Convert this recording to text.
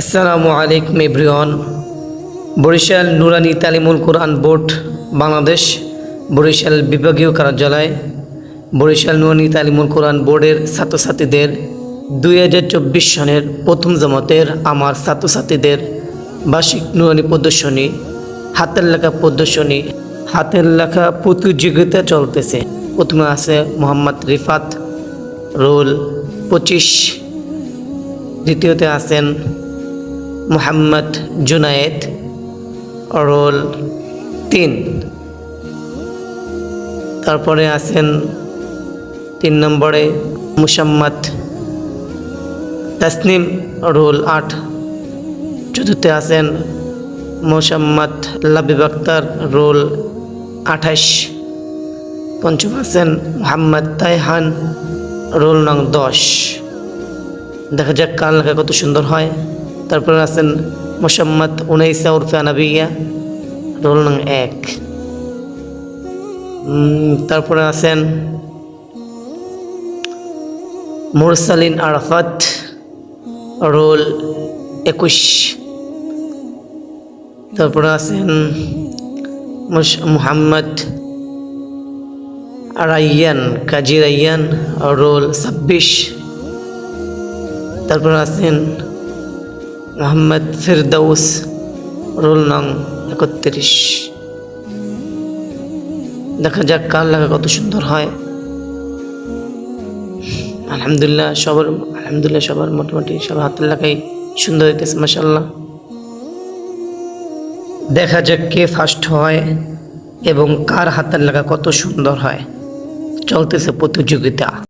আসসালামু আলাইকুম everyone. Barishal Nurani Talimul Quran board, Bangladesh, Barishal বিভাগীয় কার্যালয়, বরিশাল নুরানি তালিমুল কোরআন বোর্ডের ছাত্রছাত্রীদের দুই হাজার চব্বিশ সনের প্রথম জমাতের আমার ছাত্রছাত্রীদের বার্ষিক নুরানি প্রদর্শনী, হাতের লেখা প্রদর্শনী, হাতের লেখা প্রতিযোগিতা চলতেছে। প্রথমে আছে মোহাম্মদ রিফাত রোল পঁচিশ, দ্বিতীয়তে আছেন মোহাম্মদ জুনায়েদ, রোল তিন। তারপরে আছেন তিন নম্বরে মুসাম্মদ তাসনিম, রোল আট। চতুর্থে আছেন মোসাম্মদ লাবিব আক্তার, রোল আঠাশ। পঞ্চম আছেন মোহাম্মদ তাইহান, রোল নং দশ। দেখা যাক কান লেখা কত সুন্দর হয়। তারপরে আছেন মোসাম্মদ উনাইসা উরফে আনাবিয়া, রোল নং এক। তারপরে আছেন মুরসালিন আরাফাত, রোল একুশ। তারপরে আছেন মুহাম্মদ রাইয়ান কাজী রাইয়ান রোল ছাব্বিশ। তারপর আছেন মোহাম্মদ ফিরদাউস, রোল নং একত্রিশ। দেখা যাক কার লেখা কত সুন্দর হয়। আলহামদুলিল্লাহ সবার আলহামদুলিল্লাহ সবার মোটামুটি সবার হাতের লেখাই সুন্দর হইতেছে মাসাল্লাহ দেখা যাক কে ফার্স্ট হয় এবং কার হাতের লেখা কত সুন্দর হয়। চলতেছে প্রতিযোগিতা।